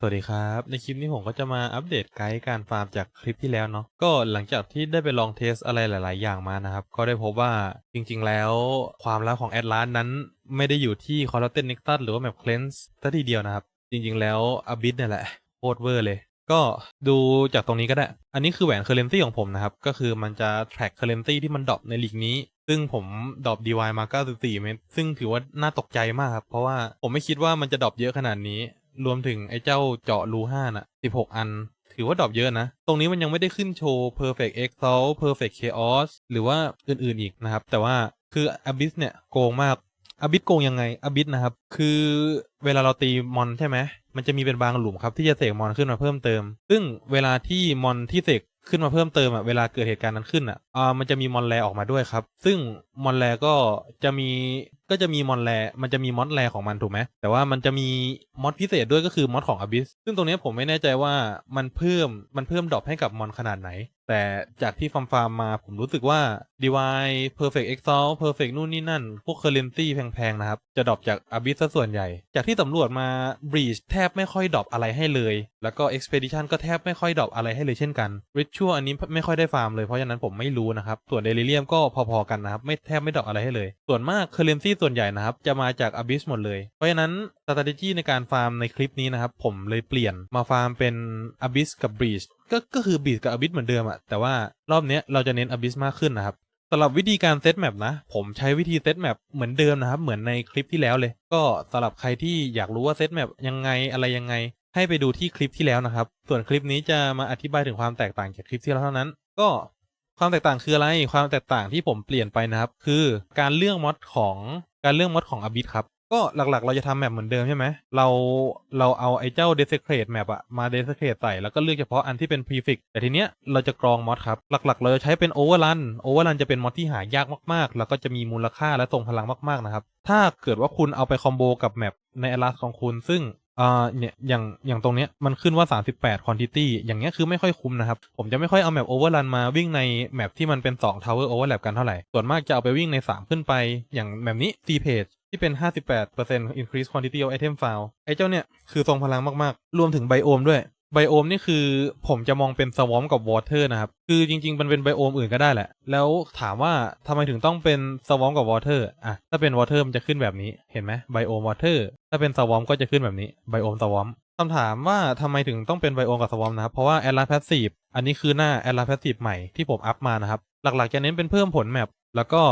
สวัสดีครับ ในคลิปนี้ผมก็จะมาอัปเดตไกด์การฟาร์มจากคลิปที่แล้วเนาะก็หลังจากที่ได้ไปลองเทสอะไรหลาย ๆ อย่างมานะครับ ก็ได้พบว่าจริง ๆ แล้วความลับของแอดลานนั้นไม่ได้อยู่ที่คอร์เ n นนิกตัสหรือว่าแมปเคลนส์ทัทีเดียวนะครับ จริง ๆ แล้วอบิ t เนี่ยแหละโคตรเวอร์เลย ก็ดูจากตรงนี้ก็ได้ อันนี้คือแหวนเคอร์เรนซีของผมนะครับ ก็คือมันจะ track เคอร์เรนซีที่มันดรอปในลีกนี้ซึ่งผมดรอป DY มา 94 เมตร ซึ่งถือว่าน่าตกใจมากครับ เพราะว่าผมไม่คิดว่ามันจะดรอปเยอะขนาดนี้ รวมถึงไอ้เจ้าเจาะรูห้าน่ะ16อัน ถือว่าดรอปเยอะนะ ตรงนี้มันยังไม่ได้ขึ้นโชว์ perfect exalt perfect chaos หรือว่าอื่นๆอีกนะครับ แต่ว่าคือ abyss เนี่ยโกงมากอบิสโกงยังไงอบิสนะครับ คือเวลาเราตีมอนใช่ไหม มันจะมีเป็นบางหลุมครับที่จะเสกมอนขึ้นมาเพิ่มเติม ซึ่งเวลาที่มอนที่เสก ขึ้นมาเพิ่มเติมอะเวลาเกิดเหตุการณ์นั้นขึ้นอะอ่ามันจะมีมอนแลออกมาด้วยครับ ซึ่งมอนแลก็จะมีก็จะมีมอนแลมันจะมีมอดแลของมันถูกไหมแต่ว่ามันจะมีมอดพิเศษด้วยก็คือมอดของอบิสซึ่งตรงนี้ผมไม่แน่ใจว่ามันเพิ่มมันเพิ่มดรอปให้กับมอนขนาดไหน แต่จากที่ฟาร์มฟาร์มมาผมรู้สึกว่า DY Perfect Exalt Perfect นู่นนี่นั่น พวก Currency แพง ๆ นะครับ จะดรอปจาก Abyss ซะส่วนใหญ่ จากที่สำรวจมา Breach แทบไม่ค่อยดรอปอะไรให้เลย แล้วก็ Expedition ก็แทบไม่ค่อยดรอปอะไรให้เลยเช่นกัน Ritual อันนี้ไม่ค่อยได้ฟาร์มเลยเพราะฉะนั้นผมไม่รู้นะครับ ส่วน Delirium ก็พอๆกันนะครับ ไม่แทบไม่ดรอปอะไรให้เลย ส่วนมาก Currency ส่วนใหญ่นะครับจะมาจาก Abyss หมดเลย เพราะฉะนั้น strategy ในการฟาร์มในคลิปนี้นะครับผมเลยเปลี่ยนมาฟาร์มเป็น Abyss กับ Breach ก็ก็คือ Breach กับ Abyss เหมือนเดิมอะแต่ว่ารอบเนี้ยเราจะเน้น Abyss มากขึ้นนะครับสำหรับวิธีการเซตแมปนะ ผมใช้วิธีเซตแมปเหมือนเดิมนะครับ เหมือนในคลิปที่แล้วเลย ก็สำหรับใครที่อยากรู้ว่าเซตแมปยังไงอะไรยังไง ให้ไปดูที่คลิปที่แล้วนะครับ ส่วนคลิปนี้จะมาอธิบายถึงความแตกต่างจากคลิปที่แล้วเท่านั้น ก็ความแตกต่างคืออะไร ความแตกต่างที่ผมเปลี่ยนไปนะครับ คือการเลือกมอดของการเลือกมอดของอบิทครับ ก็หลักๆ เราจะทำแมปเหมือนเดิมใช่ไหม เราเราเอาไอ้เจ้า Desecrate Map อะมา Desecrate ใส่แล้วก็เลือกเฉพาะอันที่เป็น Prefix แต่ทีเนี้ยเราจะกรองมอดครับ หลักๆ เราจะใช้เป็น Overrun Overrun จะเป็นมอดที่หายากมากๆ แล้วก็จะมีมูลค่าและทรงพลังมากๆนะครับ ถ้าเกิดว่าคุณเอาไปคอมโบกับแมปใน Atlas ของคุณซึ่ง อ่าเนี่ยอย่างอย่างตรงเนี้ยมันขึ้นว่า 38 quantity อย่างเงี้ยคือไม่ค่อยคุ้มนะครับ ผมจะไม่ค่อยเอาแมป Overrun มาวิ่งในแมปที่มันเป็น2 Tower Overlap กันเท่าไหร่ ส่วนมากจะเอาไปวิ่งใน 3 ขึ้นไป อย่างแบบนี้ C page ที่เป็น 58% increase quantity of item file ไอ้เจ้าเนี่ยคือทรงพลังมากๆ รวมถึงไบโอมด้วย ไบโอมนี่คือผมจะมองเป็นสวอมกับวอเตอร์นะครับ คือจริง ๆ มันเป็นไบโอมอื่นก็ได้แหละ แล้วถามว่าทำไมถึงต้องเป็นสวอมกับวอเตอร์อะถ้าเป็นวอเตอร์มันจะขึ้นแบบนี้เห็นไหมไบโอมวอเตอร์ถ้าเป็นสวอมก็จะขึ้นแบบนี้ไบโอมสวอมคำถามว่าทำไมถึงต้องเป็นไบโอมกับสวอมนะครับ เพราะว่าแอ l ลา s พ a s ซีฟอันนี้คือหน้าแอ l ลา s พ a s ซีฟใหม่ที่ผมอัพมานะครับ หลักๆจะเน้นเป็นเพิ่มผลแมปแล้วก็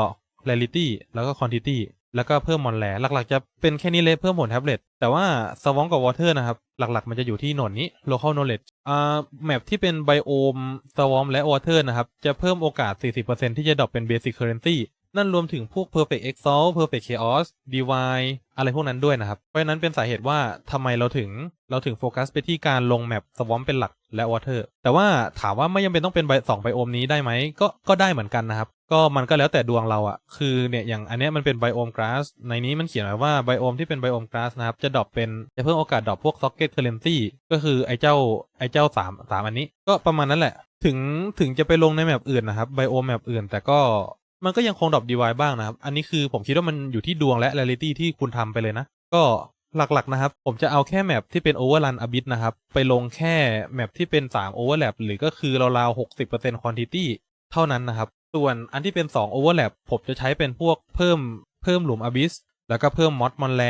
rarity แล้วก็ quantity แล้วก็เพิ่มมอนแลหลักๆ จะเป็นแค่นี้เลยเพิ่มผลแท็บเล็ตแต่ว่าสวองกับวอเตอร์นะครับ หลักๆ มันจะอยู่ที่หนดนี้ local knowledge อ่าแมปที่เป็นไบโอมสวอมและวอเตอร์นะครับ จะเพิ่มโอกาส 40%ที่จะดรอปเป็น basic currency นั่นรวมถึงพวก perfect exalt perfect chaos DIY อะไรพวกนั้นด้วยนะครับ เพราะฉะนั้นเป็นสาเหตุว่าทำไมเราถึงเราถึงโฟกัสไปที่การลงแมปสวอมเป็นหลักและวอเตอร์แต่ว่าถามว่าไม่จำเป็นต้องเป็นใบสองไบโอมนี้ได้ไหมก็ก็ได้เหมือนกันนะครับ ก็มันก็แล้วแต่ดวงเราอะคือเนี่ยอย่างอันนี้มันเป็นไบโอมกราสในนี้มันเขียนไว้ว่าไบโอมที่เป็นไบโอมกราสนะครับจะดรอปเป็นจะเพิ่มโอกาสดรอปพวก socket currency ก็คือไอ้เจ้าไอ้เจ้าสามสามอันนี้ ก็ประมาณนั้นแหละ ถึงถึงจะไปลงในแมปอื่นนะครับไบโอมแมปอื่น แต่ก็ มันก็ยังคงดรอป DY บ้างนะครับ อันนี้คือผมคิดว่ามันอยู่ที่ดวงและ reality ที่คุณทำไปเลยนะ ก็หลักๆนะครับ ผมจะเอาแค่แมปที่เป็น overrun a bit นะครับ ไปลงแค่แมปที่เป็น3 overlap หรือก็คือราวๆ60% quantity เท่านั้นนะครับ ส่วนอันที่เป็น2 overlap ผมจะใช้เป็นพวกเพิ่มเพิ่มหลุม abyss แล้วก็เพิ่ม mod มอนแล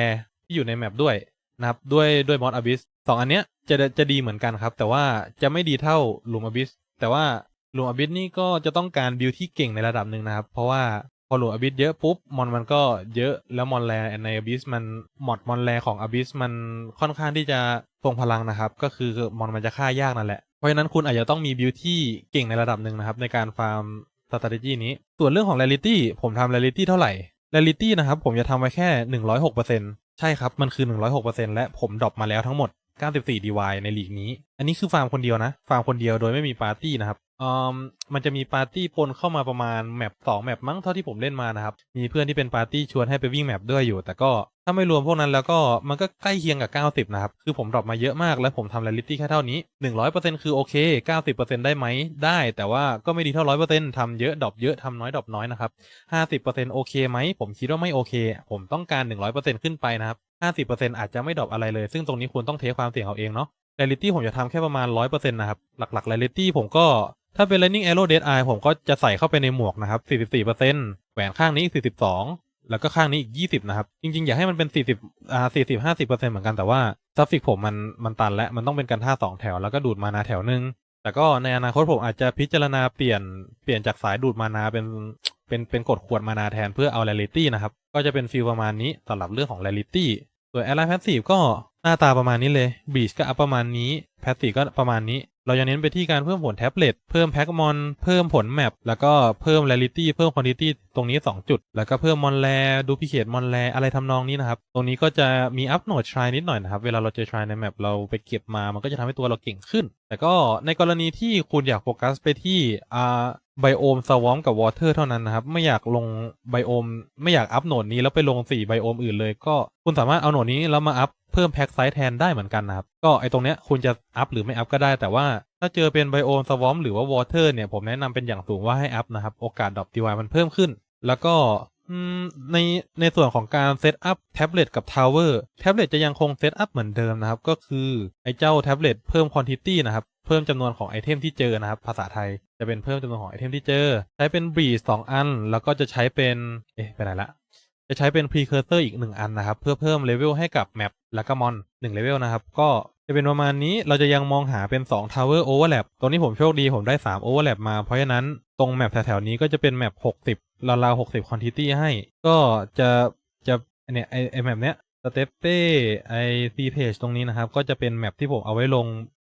ที่อยู่ในแมปด้วยนะครับด้วยด้วย mod abyss สองอันเนี้ยจะจะดีเหมือนกันครับ แต่ว่าจะไม่ดีเท่าหลุม abyss แต่ว่า หลุม abyss นี่ก็จะต้องการบิลที่เก่งในระดับหนึ่งนะครับ เพราะว่าพอหลุม abyss เยอะปุ๊บมอนมันก็เยอะแล้วมอนแลใน abyss มันมอดมอนแลของ abyss มันค่อนข้างที่จะทรงพลังนะครับ ก็คือมอนมันจะฆ่ายากนั่นแหละ เพราะฉะนั้นคุณอาจจะต้องมีบิลที่เก่งในระดับหนึ่งนะครับในการฟาร์ม strategy นี้ ส่วนเรื่องของ rarity ผมทำ rarity เท่าไหร่ rarity นะครับผมจะทำไว้แค่ 106%ใช่ครับมันคือ 106%และผมดรอปมาแล้วทั้งหมด 94 DY ในลีกนี้ อันนี้คือฟาร์มคนเดียวนะ ฟาร์มคนเดียวโดยไม่มีปาร์ตี้นะครับ อืมมันจะมีปาร์ตี้ปนเข้ามาประมาณแมป2แมปมั้งเท่าที่ผมเล่นมานะครับ มีเพื่อนที่เป็นปาร์ตี้ชวนให้ไปวิ่งแมปด้วยอยู่ แต่ก็ถ้าไม่รวมพวกนั้นแล้วก็มันก็ใกล้เคียงกับ 90 นะครับ คือผมดรอปมาเยอะมากและผมทำ reality แค่เท่านี้ 100%คือโอเค 90%ได้ไหมได้ แต่ว่าก็ไม่ดีเท่า 100%ทำเยอะดรอปเยอะทำน้อยดรอปน้อยนะครับ 50%โอเคไหม ผมคิดว่าไม่โอเค ผมต้องการ 100%ขึ้นไปนะครับ 50%อาจจะไม่ดรอปอะไรเลย ซึ่งตรงนี้คุณต้องเทความเสี่ยงเอาเองเนาะ Rarity ผมจะทำแค่ประมาณ 100%นะครับ หลักๆ Rarity ผมก็ ถ้าเป็น Lightning Arrow Dead Eye ผมก็จะใส่เข้าไปในหมวกนะครับ 44%แหวนข้างนี้ 42 แล้วก็ข้างนี้อีก 20 นะครับ จริงๆ อยากให้มันเป็น 40อ่า40 50%เหมือนกันแต่ว่าซัฟฟิกผมมันมันตันและมันต้องเป็นกันท่า 2 แถว แล้วก็ดูดมานาแถวนึง แต่ก็ในอนาคตผมอาจจะพิจารณาเปลี่ยนเปลี่ยนจากสายดูดมานาเป็นเป็นเป็นกดขวดมานาแทนเพื่อเอา Rarity นะครับ ก็จะเป็นฟีลประมาณนี้สำหรับเรื่องของ Rarity ส่วน Ally Passive ก็หน้าตาประมาณนี้เลย Breach ก็อัพประมาณนี้ Passive ก็ประมาณนี้ เรายังเน้นไปที่การเพิ่มผลแท็บเล็ต เพิ่มแพ็กมอน เพิ่มผลแมป แล้วก็เพิ่ม Rarity เพิ่ม Quantity ตรงนี้ 2 จุด แล้วก็เพิ่มมอนแลดูพิเคทมอนแลอะไรทำนองนี้นะครับ ตรงนี้ก็จะมีอัพโหนดทรายนิดหน่อยนะครับ เวลาเราเจอทรายในแมปเราไปเก็บมา มันก็จะทำให้ตัวเราเก่งขึ้น แต่ก็ในกรณีที่คุณอยากโฟกัสไปที่อ่าไบโอมสวอมกับวอเตอร์เท่านั้นนะครับ ไม่อยากลงไบโอม ไม่อยากอัพโหนดนี้แล้วไปลง4ไบโอมอื่นเลย ก็คุณสามารถเอาโหนดนี้แล้วมาอัพเพิ่มแพ็กไซส์แทนได้เหมือนกันนะครับ ก็ไอตรงเนี้ยคุณจะอัพหรือไม่อัพก็ได้ แต่ว่าถ้าเจอเป็นไบโอมสวอมหรือว่าวอเตอร์เนี่ยผมแนะนำเป็นอย่างสูงว่าให้อัพนะครับ โอกาสดรอปดีวายมันเพิ่มขึ้น แล้วก็ในในส่วนของการเซตอัพแท็บเล็ตกับทาวเวอร์แท็บเล็ตจะยังคงเซตอัพเหมือนเดิมนะครับ ก็คือไอ้เจ้าแท็บเล็ตเพิ่มควอนติตี้นะครับ เพิ่มจำนวนของไอเทมที่เจอนะครับ ภาษาไทยจะเป็นเพิ่มจำนวนของไอเทมที่เจอ ใช้เป็นบรีสองอัน แล้วก็จะใช้เป็นเอ๊ะไปไหนละจะใช้เป็น precursor อีก1อันนะครับ เพื่อเพิ่มเลเวลให้กับแมปแล้วก็มอน1เลเวลนะครับ ก็จะเป็นประมาณนี้เราจะยังมองหาเป็น2 tower overlap ตรงนี้ผมโชคดีผมได้ 3 overlap มาเพราะฉะนั้นตรงแมปแถวๆนี้ก็จะเป็นแมป60 ราวๆ60 quantity ให้ ก็จะจะเนี่ยไอไอแมปเนี้ยสเตปเป้ไอซีเพจตรงนี้นะครับ ก็จะเป็นแมปที่ผมเอาไว้ลง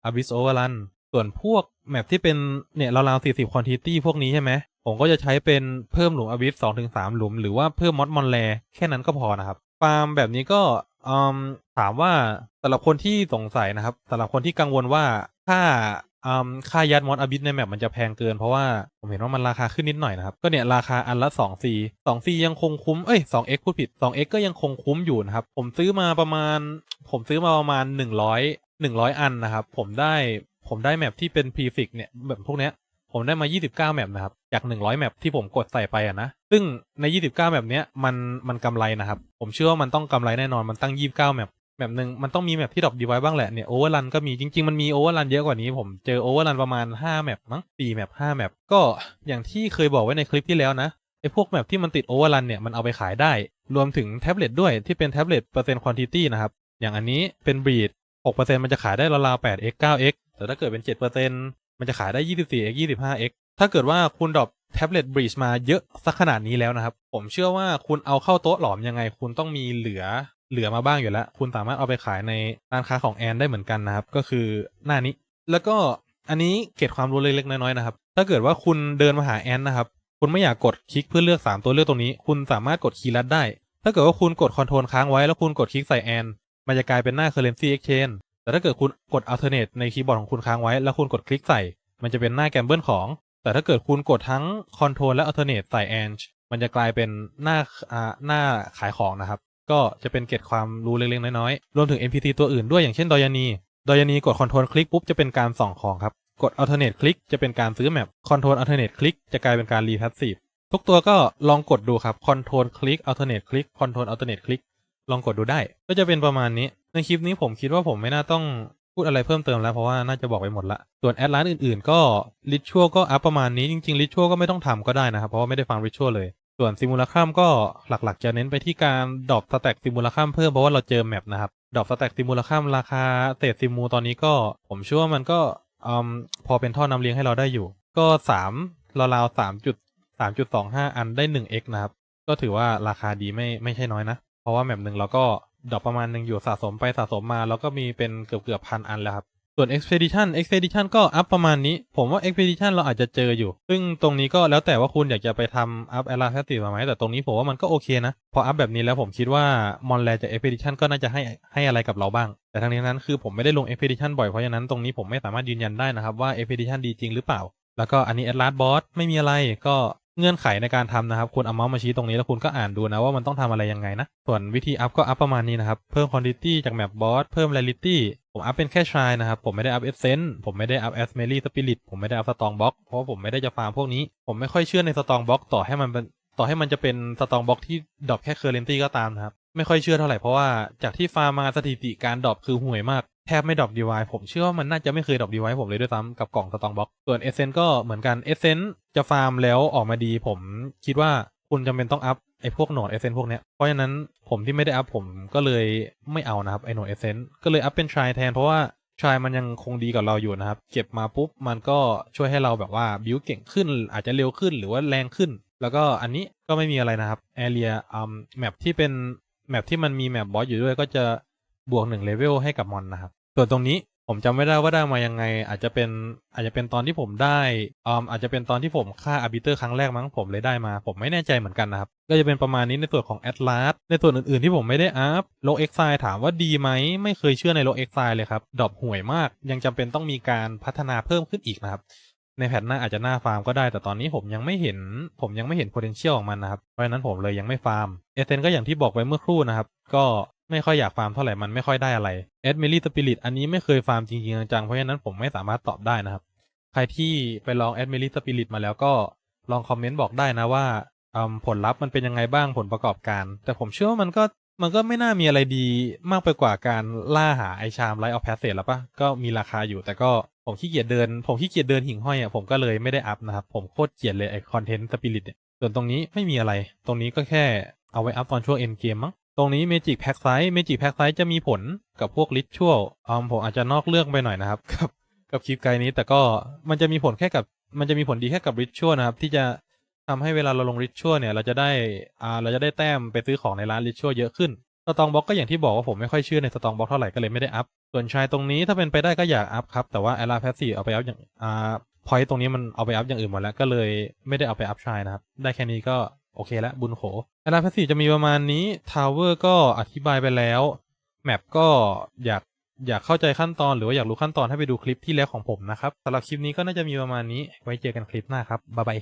Abyss Overrun ส่วนพวกแมปที่เป็นเนี่ยราวๆ40 quantity พวกนี้ใช่ไหม ผมก็จะใช้เป็นเพิ่มหลุมอบิสสองถึงสามหลุม หรือว่าเพิ่มมอดมอนแลแค่นั้นก็พอนะครับ ฟาร์มแบบนี้ก็อืมถามว่าสำหรับคนที่สงสัยนะครับสำหรับคนที่กังวลว่าค่า อืมค่ายัดมอดอบิสในแมปมันจะแพงเกินเพราะว่าผมเห็นว่ามันราคาขึ้นนิดหน่อยนะครับ ก็เนี่ยราคาอันละ2 c 2 c ยังคงคุ้มเอ้ย2 x พูดผิด2 x ก็ยังคงคุ้มอยู่นะครับ ผมซื้อมาประมาณ ผมซื้อมาประมาณ 100 100 อันนะครับ ผมได้ผมได้แมปที่เป็นพรีฟิกเนี่ยแบบพวกเนี้ยผมได้มา 29 แมปนะครับ จาก 100 แมปที่ผมกดใส่ไปอะนะ ซึ่งใน 29 แมปเนี้ยมันมันกำไรนะครับ ผมเชื่อว่ามันต้องกำไรแน่นอน มันตั้ง 29 แมป แมปหนึ่งมันต้องมีแมปที่ดรอปดีไว้บ้างแหละเนี่ยโอเวอร์รันก็มีจริง ๆ มันมีโอเวอร์รันเยอะกว่านี้ผมเจอโอเวอร์รันประมาณ5แมปมั้ง4แมป5แมปก็อย่างที่เคยบอกไว้ในคลิปที่แล้วนะไอ้พวกแมปที่มันติดโอเวอร์รันเนี่ยมันเอาไปขายได้ รวมถึงแท็บเล็ตด้วยที่เป็นแท็บเล็ตเปอร์เซ็นต์ควอนติตี้นะครับอย่างอันนี้เป็นบีด6%มันจะขายได้ราวๆ 8x 9x แต่ถ้าเกิดเป็น 7%มันจะขายได้ 24x 25x ถ้าเกิดว่าคุณดรอปแท็บเล็ตบรีชมาเยอะสักขนาดนี้แล้วนะครับ ผมเชื่อว่าคุณเอาเข้าโต๊ะหลอมยังไง คุณต้องมีเหลือ เหลือมาบ้างอยู่แล้ว คุณสามารถเอาไปขายในร้านค้าของแอนได้เหมือนกันนะครับ ก็คือหน้านี้ แล้วก็อันนี้เกร็ดความรู้เล็กๆน้อยๆนะครับ ถ้าเกิดว่าคุณเดินมาหาแอนนะครับ คุณไม่อยากกดคลิกเพื่อเลือก 3 ตัวเลือกตรงนี้ คุณสามารถกดคีย์ลัดได้ ถ้าเกิดว่าคุณกดคอนโทรลค้างไว้แล้วคุณกดคลิกใส่แอนมันจะกลายเป็นหน้า currency exchange แต่ถ้าเกิดคุณกด alternate ในคีย์บอร์ดของคุณค้างไว้ แล้วคุณกดคลิกใส่ มันจะเป็นหน้าแกมเบิลของ แต่ถ้าเกิดคุณกดทั้ง control และ alternate ใส่ and มันจะกลายเป็นหน้าอ่าหน้าขายของนะครับ ก็จะเป็นเกร็ดความรู้เล็กๆน้อยๆ รวมถึง NPC ตัวอื่นด้วยอย่างเช่นดอยานี ดอยานีกด control คลิกปุ๊บจะเป็นการส่องของครับ กด alternate คลิกจะเป็นการซื้อแมป control alternate คลิกจะกลายเป็นการ repassive ทุกตัวก็ลองกดดูครับ control คลิก alternate คลิก control alternate คลิกลองกดดูได้ ก็จะเป็นประมาณนี้ ในคลิปนี้ผมคิดว่าผมไม่น่าต้องพูดอะไรเพิ่มเติมแล้วเพราะว่าน่าจะบอกไปหมดละ ส่วนแอดร้านอื่นๆ ก็ริชวก็อัพประมาณนี้จริงๆริชวก็ไม่ต้องทำก็ได้นะครับเพราะว่าไม่ได้ฟังริชวเลย ส่วนซิมูลคัมก็หลักๆ จะเน้นไปที่การดรอปสแต็กซิมูลคัมเพิ่มเพราะว่าเราเจอแมปนะครับดรอปสแต็กซิมูลคัมราคาเศษซิมูตอนนี้ก็ผมเชื่อว่ามันก็อมพอเป็นท่อนำเลี้ยงให้เราได้อยู่ ก็สามราวๆสามจุดสามจุดสองห้าอันได้หนึ่ง x นะครับ ก็ถือว่าราคาดีไม่ไม่ใช่น้อยนะ เพราะว่าแมปหนึ่งเราก็ดรอปประมาณหนึ่งอยู่สะสมไปสะสมมา แล้วก็มีเป็นเกือบเกือบพันอันแล้วครับ ส่วน Expedition Expedition ก็อัพประมาณนี้ ผมว่า Expedition เราอาจจะเจออยู่ ซึ่งตรงนี้ก็แล้วแต่ว่าคุณอยากจะไปทำอัพ a l a p a s s i v e มาไหมแต่ตรงนี้ผมว่ามันก็โอเคนะ พออัพแบบนี้แล้วผมคิดว่ามอนแลจาก Expedition ก็น่าจะให้ให้อะไรกับเราบ้าง แต่ทั้งนี้นั้นคือผมไม่ได้ลง Expedition บ่อยเพราะฉะนั้นตรงนี้ผมไม่สามารถยืนยันได้นะครับว่า Expedition ดีจริงหรือเปล่า แล้วก็อันนี้ Atlas Boss ไม่มีอะไรก็ เงื่อนไขในการทำนะครับคุณเอาเมาส์มาชี้ตรงนี้แล้วคุณก็อ่านดูนะว่ามันต้องทำอะไรยังไงนะ ส่วนวิธีอัพก็อัพประมาณนี้นะครับเพิ่ม quantity จากแมปบอสเพิ่ม rarity ผมอัพเป็นแค่ชายนะครับ ผมไม่ได้อัพ essence ผมไม่ได้อัพ a s m e r y spirit ผมไม่ได้อัพ strong box เพราะผมไม่ได้จะฟาร์มพวกนี้ ผมไม่ค่อยเชื่อใน strong box ต่อให้มันเป็นต่อให้มันจะเป็น strong box ที่ดรอปแค่ currency ก็ตามนะครับไม่ค่อยเชื่อเท่าไหร่เพราะว่าจากที่ฟาร์มมาสถิติการดรอปคือห่วยมาก แทบไม่ดรอปดีไวผมเชื่อว่ามันน่าจะไม่เคยดรอปดีไวผมเลยด้วยซ้ำกับกล่องสตองบ็อกส่วนเอเซนก็เหมือนกันเอเซนจะฟาร์มแล้วออกมาดีผมคิดว่าคุณจำเป็นต้องอัพไอ้พวกโหนดเอเซนพวกเนี้ย เพราะฉะนั้นผมที่ไม่ได้อัพผมก็เลยไม่เอานะครับไอ้โหนดเอเซนก็เลยอัพเป็นทรายแทนเพราะว่าทรายมันยังคงดีกับเราอยู่นะครับ เก็บมาปุ๊บมันก็ช่วยให้เราแบบว่าบิวเก่งขึ้น อาจจะเร็วขึ้นหรือว่าแรงขึ้น แล้วก็อันนี้ก็ไม่มีอะไรนะครับแอเรียอืมแมปที่เป็นแมปที่มันมีแมปบอสอยู่ด้วยก็จะบวกหนึ่งเลเวลให้กับมอนนะครับ ส่วนตรงนี้ผมจำไม่ได้ว่าได้มายังไง อาจจะเป็นอาจจะเป็นตอนที่ผมได้อืมอาจจะเป็นตอนที่ผมฆ่าอาร์บิเตอร์ครั้งแรกมั้งผมเลยได้มา ผมไม่แน่ใจเหมือนกันนะครับ ก็จะเป็นประมาณนี้ในส่วนของแอตลาสในส่วนอื่นๆที่ผมไม่ได้อัพโลเอ็กไซถามว่าดีไหม ไม่เคยเชื่อในโลเอ็กไซเลยครับ ดรอปห่วยมาก ยังจำเป็นต้องมีการพัฒนาเพิ่มขึ้นอีกนะครับในแพทหน้าอาจจะหน้าฟาร์มก็ได้แต่ตอนนี้ผมยังไม่เห็น ผมยังไม่เห็น potential ของมันนะครับ เพราะฉะนั้นผมเลยยังไม่ฟาร์มเอเซนก็อย่างที่บอกไปเมื่อครู่นะครับ ก็ ไม่ค่อยอยากฟาร์มเท่าไหร่มันไม่ค่อยได้อะไรเอดเมลี่สปิริตอันนี้ไม่เคยฟาร์มจริงๆจังๆเพราะฉะนั้นผมไม่สามารถตอบได้นะครับ ใครที่ไปลองแอดเมลี่สปิริตมาแล้วก็ลองคอมเมนต์บอกได้นะว่าผลลัพธ์มันเป็นยังไงบ้างผลประกอบการ แต่ผมเชื่อว่ามันก็มันก็ไม่น่ามีอะไรดีมากไปกว่าการล่าหาไอชามไลท์ออฟแพสเซจแล้วปะก็มีราคาอยู่แต่ก็ผมขี้เกียจเดิน ผมขี้เกียจเดินหิ่งห้อยอะผมก็เลยไม่ได้อัพนะครับ ผมโคตรเกียดเลยไอคอนเทนต์สปิริตเนี่ยส่วนตรงนี้ไม่มีอะไร ตรงนี้ก็แค่เอาไว้อัพตอนช่วงเอ็นเกมมั้ง ตรงนี้เมจิกแพ็กไซส์เมจิกแพ็กไซส์จะมีผลกับพวกลิชชัวอมผมอาจจะนอกเรื่องไปหน่อยนะครับกับกับคลิปไกด์นี้แต่ก็มันจะมีผลแค่กับมันจะมีผลดีแค่กับริชชัวนะครับ ที่จะทำให้เวลาเราลงริชชัวเนี่ยเราจะได้อ่าเราจะได้แต้มไปซื้อของในร้านริชชัวเยอะขึ้นสตองบ็อกก็อย่างที่บอกว่าผมไม่ค่อยเชื่อในสตองบ็อกเท่าไหร่ก็เลยไม่ได้อัพ ส่วนชายตรงนี้ถ้าเป็นไปได้ก็อยากอัพครับ แต่ว่าแอลาแพสซีเอาไปอัพอย่างอ่าพอยต์ตรงนี้มันเอาไปอัพอย่างอื่นหมดแล้วก็เลยไม่ได้เอาไปอัพชายนะครับ ได้แค่นี้ก็ โอเคแล้วบุญโขแอลาแพสซีจะมีประมาณนี้ทาวเวอร์ก็อธิบายไปแล้ว แมปก็อยากอยากเข้าใจขั้นตอนหรือว่าอยากรู้ขั้นตอนให้ไปดูคลิปที่แล้วของผมนะครับสำหรับคลิปนี้ก็น่าจะมีประมาณนี้ไว้เจอกันคลิปหน้าครับบ๊ายบาย